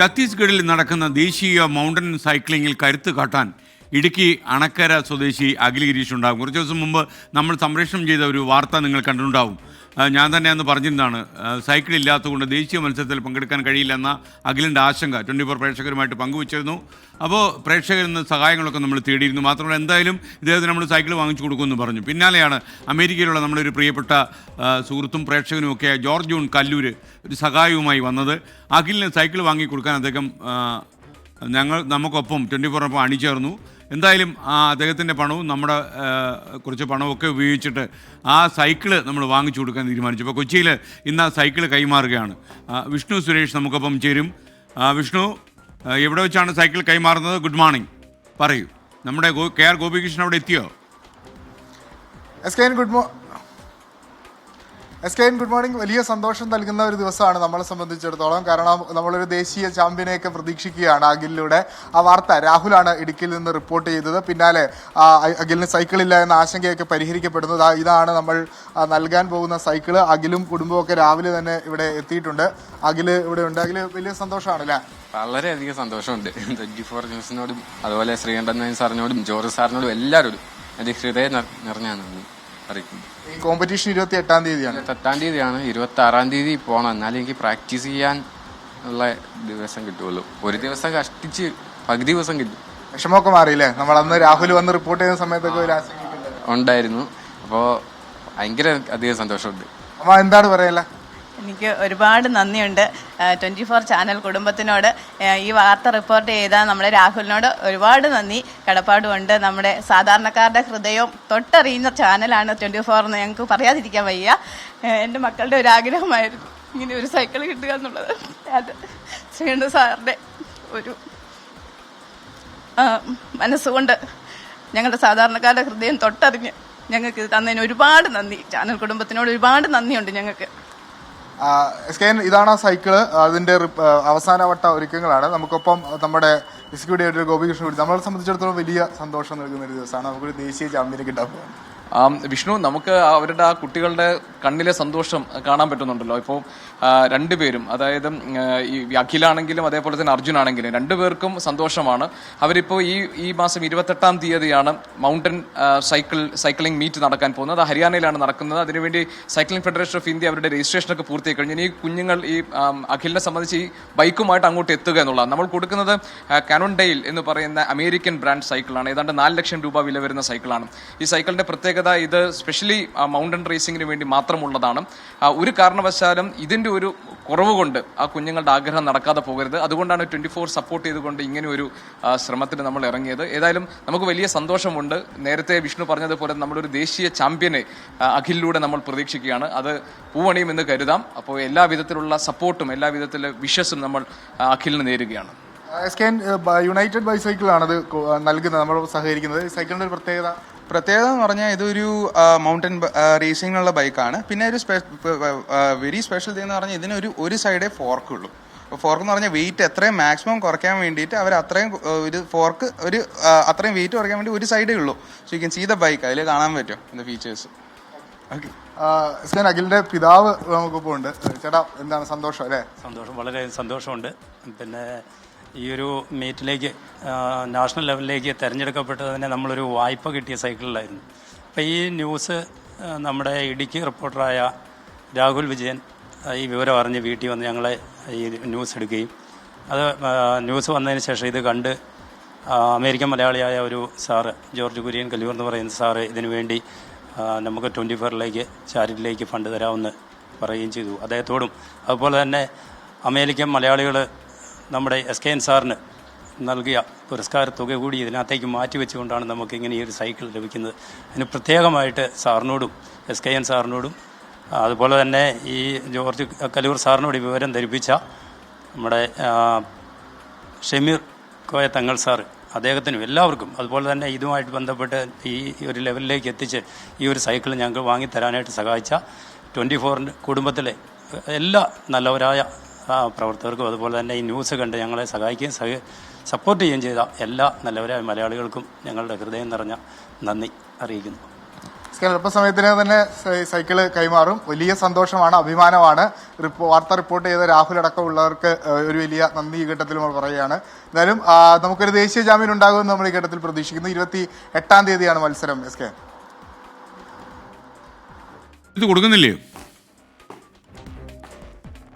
ഛത്തീസ്ഗഡിൽ നടക്കുന്ന ദേശീയ മൗണ്ടൻ സൈക്ലിങ്ങിൽ കരുത്ത് കാട്ടാൻ ഇടുക്കി അണക്കര സ്വദേശി അഖിൽ ഗിരീഷ് ഉണ്ടാകും. കുറച്ച് ദിവസം മുമ്പ് നമ്മൾ സംപ്രേഷണം ചെയ്ത ഒരു വാർത്ത നിങ്ങൾ കണ്ടിട്ടുണ്ടാവും. ഞാൻ തന്നെ അന്ന് പറഞ്ഞിരുന്നതാണ്. സൈക്കിൾ ഇല്ലാത്തതുകൊണ്ട് ദേശീയ മത്സരത്തിൽ പങ്കെടുക്കാൻ കഴിയില്ലെന്ന അഖിലിന്റെ ആശങ്ക ട്വന്റി ഫോർ പ്രേക്ഷകരുമായിട്ട് പങ്കുവച്ചിരുന്നു. അപ്പോൾ പ്രേക്ഷകരിൽ നിന്ന് സഹായങ്ങളൊക്കെ നമ്മൾ തേടിയിരുന്നു. മാത്രമല്ല എന്തായാലും ഇദ്ദേഹത്തിന് നമ്മൾ സൈക്കിൾ വാങ്ങിച്ചു കൊടുക്കുമെന്ന് പറഞ്ഞു. പിന്നാലെയാണ് അമേരിക്കയിലുള്ള നമ്മുടെ ഒരു പ്രിയപ്പെട്ട സുഹൃത്തും സുഹൃത്തും പ്രേക്ഷകനുമൊക്കെ ജോർജ് ജോൺ കല്ലൂർ ഒരു സഹായവുമായി വന്നത്. അഖിലിന് സൈക്കിൾ വാങ്ങി കൊടുക്കാൻ അദ്ദേഹം ഞങ്ങൾ നമുക്കൊപ്പം ട്വന്റി ഫോറിനൊപ്പം അണിചേർന്നു. എന്തായാലും ആ അദ്ദേഹത്തിന്റെ പണവും നമ്മുടെ കുറച്ച് പണമൊക്കെ ഉപയോഗിച്ചിട്ട് ആ സൈക്കിൾ നമ്മൾ വാങ്ങിച്ചു കൊടുക്കാൻ തീരുമാനിച്ചു. അപ്പോൾ കൊച്ചിയിൽ ഇന്ന് ആ സൈക്കിൾ കൈമാറുകയാണ്. വിഷ്ണു സുരേഷ് നമുക്കൊപ്പം ചേരും. വിഷ്ണു എവിടെ വെച്ചാണ് സൈക്കിൾ കൈമാറുന്നത്? Good morning. പറയൂ. നമ്മുടെ കെ ആർ ഗോപികൃഷ്ണൻ അവിടെ എത്തിയോ? എസ് കെ ഗുഡ് മോ S K N good morning. വലിയ സന്തോഷം നൽകുന്ന ഒരു ദിവസമാണ് നമ്മളെ സംബന്ധിച്ചിടത്തോളം. കാരണം നമ്മളൊരു ദേശീയ ചാമ്പ്യനെയൊക്കെ പ്രതീക്ഷിക്കുകയാണ് അഖിലിലൂടെ. ആ വാർത്ത രാഹുലാണ് ഇടുക്കിയിൽ നിന്ന് റിപ്പോർട്ട് ചെയ്തത്. പിന്നാലെ അഖിലിന് സൈക്കിളില്ല എന്ന ആശങ്കയൊക്കെ പരിഹരിക്കപ്പെടുന്നത് ഇതാണ് നമ്മൾ നൽകാൻ പോകുന്ന സൈക്കിൾ. അഖിലും കുടുംബമൊക്കെ രാവിലെ തന്നെ ഇവിടെ എത്തിയിട്ടുണ്ട്. അഖിൽ ഇവിടെ ഉണ്ട്. അഖിൽ വലിയ സന്തോഷമാണ് അല്ലേ? വളരെയധികം സന്തോഷമുണ്ട്. ട്വന്റി ഫോർ ന്യൂസിനോടും അതുപോലെ ശ്രീകണ്ഠൻ സാറിനോടും ജോർജ് സാറിനോടും എല്ലാവരോടും എന്റെ ഹൃദയം നിറ- ഈ കോമ്പറ്റീഷൻ ഇരുപത്തി എട്ടാം തീയതിയാണ്. ഇരുപത്തെട്ടാം തീയതിയാണ്. ഇരുപത്തി ആറാം തീയതി പോകണം എന്നാലും എനിക്ക് പ്രാക്ടീസ് ചെയ്യാൻ ഉള്ള ദിവസം കിട്ടുള്ളൂ ഒരു ദിവസം കഷ്ടിച്ച് പകുതി ദിവസം കിട്ടും. വിഷമമൊക്കെ മാറിയില്ലേ? നമ്മൾ അന്ന് രാഹുൽ വന്ന് റിപ്പോർട്ട് ചെയ്യുന്ന സമയത്തൊക്കെ ഒരു. ഉണ്ടായിരുന്നു. അപ്പോൾ ഭയങ്കര അധികം സന്തോഷമുണ്ട്. അമ്മ എന്താണ് പറയല്ലേ എനിക്ക് ഒരുപാട് നന്ദിയുണ്ട്. ട്വന്റി ഫോർ ചാനൽ കുടുംബത്തിനോട്. ഈ വാർത്ത റിപ്പോർട്ട് ചെയ്ത നമ്മുടെ രാഹുലിനോട് ഒരുപാട് നന്ദി. കടപ്പാടുമുണ്ട് നമ്മുടെ സാധാരണക്കാരുടെ ഹൃദയം തൊട്ടറിയുന്ന ചാനലാണ് ട്വന്റി ഫോർ എന്ന് ഞങ്ങൾക്ക് പറയാതിരിക്കാൻ വയ്യ. എന്റെ മക്കളുടെ ഒരു ആഗ്രഹമായിരുന്നു ഇങ്ങനെ ഒരു സൈക്കിൾ കിട്ടുക എന്നുള്ളത്. അത് ശ്രീകണ്ഠ സാറിന്റെ ഒരു മനസ്സുകൊണ്ട് ഞങ്ങളുടെ സാധാരണക്കാരുടെ ഹൃദയം തൊട്ടറിഞ്ഞ് ഞങ്ങൾക്ക് തന്നതിന് ഒരുപാട് നന്ദി. ചാനൽ കുടുംബത്തിനോട് ഒരുപാട് നന്ദിയുണ്ട് ഞങ്ങൾക്ക്. എസ് ഇതാണ് ആ സൈക്കിൾ ആ, അവസാനവട്ട ഒരുക്കങ്ങളാണ്. നമുക്കൊപ്പം നമ്മുടെ എക്സിക്യൂട്ടീവ് ഡയറക്ടർ ഗോപികൃഷ്ണൻ കൂടി. നമ്മളെ സംബന്ധിച്ചിടത്തോളം വലിയ സന്തോഷം നൽകുന്ന ഒരു ദിവസമാണ്. നമുക്കൊരു ദേശീയ ചാമ്പ്യനെ കിട്ടാൻ വിഷ്ണു നമുക്ക് അവരുടെ ആ കുട്ടികളുടെ കണ്ണിലെ സന്തോഷം കാണാൻ പറ്റുന്നുണ്ടല്ലോ. ഇപ്പോൾ രണ്ടുപേരും അതായത് ഈ അഖിലാണെങ്കിലും അതേപോലെ തന്നെ അർജുൻ ആണെങ്കിലും രണ്ടുപേർക്കും സന്തോഷമാണ്. അവരിപ്പോൾ ഈ ഈ മാസം ഇരുപത്തെട്ടാം തീയതിയാണ് മൗണ്ടൻ സൈക്കിൾ സൈക്ലിംഗ് മീറ്റ് നടക്കാൻ പോകുന്നത്. അത് ഹരിയാനയിലാണ് നടക്കുന്നത്. അതിനുവേണ്ടി സൈക്ലിംഗ് ഫെഡറേഷൻ ഓഫ് ഇന്ത്യ അവരുടെ രജിസ്ട്രേഷനൊക്കെ പൂർത്തിയായി കഴിഞ്ഞു ഇനി ഈ കുഞ്ഞുങ്ങൾ ഈ അഖിലിനെ സംബന്ധിച്ച് ഈ ബൈക്കുമായിട്ട് അങ്ങോട്ട് എത്തുക എന്നുള്ളതാണ്. നമ്മൾ കൊടുക്കുന്നത് കാനോൺഡെയിൽ എന്ന് പറയുന്ന അമേരിക്കൻ ബ്രാൻഡ് സൈക്കിളാണ്. ഏതാണ്ട് നാല് ലക്ഷം രൂപ വില വരുന്ന സൈക്കിളാണ്. ഈ സൈക്കിളിന്റെ പ്രത്യേകത ഇത് സ്പെഷ്യലി മൗണ്ടൻ റേസിംഗിന് വേണ്ടി മാത്രമുള്ളതാണ്. ഒരു കാരണവശാലും ഇതിന്റെ ഒരു കുറവ് കൊണ്ട് ആ കുഞ്ഞുങ്ങളുടെ ആഗ്രഹം നടക്കാതെ പോകരുത്. അതുകൊണ്ടാണ് ട്വന്റി ഫോർ സപ്പോർട്ട് ചെയ്തുകൊണ്ട് ഇങ്ങനെ ഒരു ശ്രമത്തിന് നമ്മൾ ഇറങ്ങിയത്. ഏതായാലും നമുക്ക് വലിയ സന്തോഷമുണ്ട്. നേരത്തെ വിഷ്ണു പറഞ്ഞതുപോലെ നമ്മളൊരു ദേശീയ ചാമ്പ്യനെ അഖിലിലൂടെ നമ്മൾ പ്രതീക്ഷിക്കുകയാണ്. അത് പൂവണിയുമെന്ന് കരുതാം. അപ്പോൾ എല്ലാ വിധത്തിലുള്ള സപ്പോർട്ടും എല്ലാ വിധത്തിലെ വിശ്വസും നമ്മൾ അഖിലിന് നേരുകയാണ്. എസ് കെ യുണൈറ്റഡ് അത് നൽകുന്നത് നമ്മൾ സഹകരിക്കുന്നത്. സൈക്കിളിന്റെ ഒരു പ്രത്യേകത? പ്രത്യേകത എന്ന് പറഞ്ഞാൽ ഇതൊരു മൗണ്ടൻ റേസിങ്ങിനുള്ള ബൈക്കാണ് പിന്നെ ഒരു വെരി സ്പെഷ്യൽ തിങ് എന്ന് പറഞ്ഞാൽ ഇതിനൊരു ഒരു സൈഡേ ഫോർക്ക് ഉള്ളൂ. ഫോർക്ക് എന്ന് പറഞ്ഞാൽ വെയിറ്റ് എത്രയും മാക്സിമം കുറയ്ക്കാൻ വേണ്ടിയിട്ട് അവർ അത്രയും ഒരു ഫോർക്ക് ഒരു അത്രയും വെയിറ്റ് കുറയ്ക്കാൻ വേണ്ടി ഒരു സൈഡേ ഉള്ളൂ. So you can see the bike അതിൽ കാണാൻ പറ്റും ഇന്ന് ഫീച്ചേഴ്സ് ഓക്കെ അഖിലിന്റെ പിതാവ് നമുക്കിപ്പോൾ ഉണ്ട്. ചേട്ടാ എന്താണ് സന്തോഷം അല്ലേ? സന്തോഷം വളരെ സന്തോഷമുണ്ട്. പിന്നെ ഈ ഒരു മീറ്റിലേക്ക് നാഷണൽ ലെവലിലേക്ക് തിരഞ്ഞെടുക്കപ്പെട്ടതിന് നമ്മളൊരു വായ്പ കിട്ടിയ സൈക്കിളിലായിരുന്നു. അപ്പോൾ ഈ ന്യൂസ് നമ്മുടെ ഇടുക്കി റിപ്പോർട്ടറായ രാഹുൽ വിജയൻ ഈ വിവരം അറിഞ്ഞ് വീട്ടിൽ വന്ന് ഞങ്ങളെ ഈ ന്യൂസ് എടുക്കുകയും അത് ന്യൂസ് വന്നതിന് ശേഷം ഇത് കണ്ട് അമേരിക്കൻ മലയാളിയായ ഒരു സാറ് ജോർജ് കുര്യൻ കല്ലൂർ എന്ന് പറയുന്ന സാറ് ഇതിനു വേണ്ടി നമുക്ക് ട്വന്റി ഫോറിലേക്ക് ചാരിറ്റിയിലേക്ക് ഫണ്ട് തരാമെന്ന് പറയുകയും ചെയ്തു. അദ്ദേഹത്തോടും അതുപോലെ തന്നെ അമേരിക്കൻ മലയാളികൾ നമ്മുടെ എസ് കെ എൻ സാറിന് നൽകിയ പുരസ്കാര തുക കൂടി ഇതിനകത്തേക്ക് മാറ്റിവെച്ചുകൊണ്ടാണ് നമുക്ക് ഇങ്ങനെ ഈ ഒരു സൈക്കിൾ ലഭിക്കുന്നത്. അതിന് പ്രത്യേകമായിട്ട് സാറിനോടും എസ് കെ എൻ സാറിനോടും അതുപോലെ തന്നെ ഈ ജോർജ് കലൂർ സാറിനോട് വിവരം ധരിപ്പിച്ച നമ്മുടെ ഷെമീർ കോയ തങ്ങൾ സാറ് അദ്ദേഹത്തിനും എല്ലാവർക്കും അതുപോലെ തന്നെ ഇതുമായിട്ട് ബന്ധപ്പെട്ട് ഈ ഒരു ലെവലിലേക്ക് എത്തിച്ച് ഈ ഒരു സൈക്കിൾ ഞങ്ങൾക്ക് വാങ്ങിത്തരാനായിട്ട് സഹായിച്ച ട്വന്റി ഫോറിന്റെ കുടുംബത്തിലെ എല്ലാ നല്ലവരായ പ്രവർത്തകർക്കും അതുപോലെ തന്നെ ഈ ന്യൂസ് കണ്ട് ഞങ്ങളെ സഹായിക്കുകയും സഹ സപ്പോർട്ട് ചെയ്യുകയും ചെയ്ത എല്ലാ നല്ലവരായ മലയാളികൾക്കും ഞങ്ങളുടെ ഹൃദയം നിറഞ്ഞ നന്ദി അറിയിക്കുന്നു. അല്പസമയത്തിന് തന്നെ സൈക്കിൾ കൈമാറും. വലിയ സന്തോഷമാണ് അഭിമാനമാണ്. റിപ്പോ വാർത്ത റിപ്പോർട്ട് ചെയ്ത രാഹുൽ അടക്കമുള്ളവർക്ക് ഒരു വലിയ നന്ദി ഈ ഘട്ടത്തിൽ നമ്മൾ പറയുകയാണ്. എന്തായാലും നമുക്കൊരു ദേശീയ ജാമ്യം ഉണ്ടാകുമെന്ന് നമ്മൾ ഈ ഘട്ടത്തിൽ പ്രതീക്ഷിക്കുന്നു. ഇരുപത്തി എട്ടാം തീയതിയാണ് മത്സരം എസ് കെ. ഇത് കൊടുക്കുന്നില്ലേ?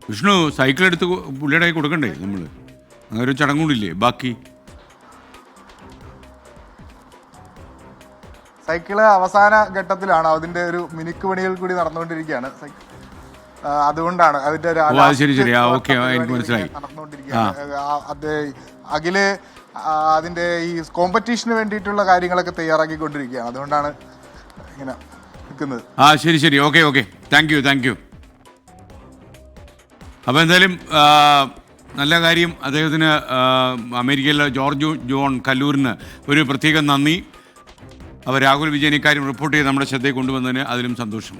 വിഷ്ണു സൈക്കിൾ എടുത്ത് പുള്ളിയുടെ കൈ കൊടുക്കണ്ടേ നമ്മൾ അങ്ങനെ ഒരു ചടങ്ങൂടില്ലേ ബാക്കി. സൈക്കിൾ അവസാന ഘട്ടത്തിലാണ്. അതിന്റെ ഒരു മിനുക്ക് പണികൾ കൂടി നടന്നുകൊണ്ടിരിക്കുകയാണ്. അതുകൊണ്ടാണ് അതിന്റെ. നടന്നുകൊണ്ടിരിക്കുകയാണ്. അഖിൽ അതിന്റെ ഈ കോമ്പറ്റീഷന് വേണ്ടിയിട്ടുള്ള കാര്യങ്ങളൊക്കെ തയ്യാറാക്കിക്കൊണ്ടിരിക്കുകയാണ്. അതുകൊണ്ടാണ് ഇങ്ങനെ നിൽക്കുന്നത്. ആ ശരി ശരി. Okay okay. Thank you thank you അപ്പോൾ എന്തായാലും നല്ല കാര്യം അദ്ദേഹത്തിന് അമേരിക്കയിലെ ജോർജ് ജോൺ കല്ലൂരിന് ഒരു പ്രത്യേക നന്ദി. അപ്പോൾ രാഹുൽ വിജയൻ ഇക്കാര്യം റിപ്പോർട്ട് ചെയ്ത് നമ്മുടെ ശ്രദ്ധയിൽ കൊണ്ടുവന്നതിന് അതിലും സന്തോഷം.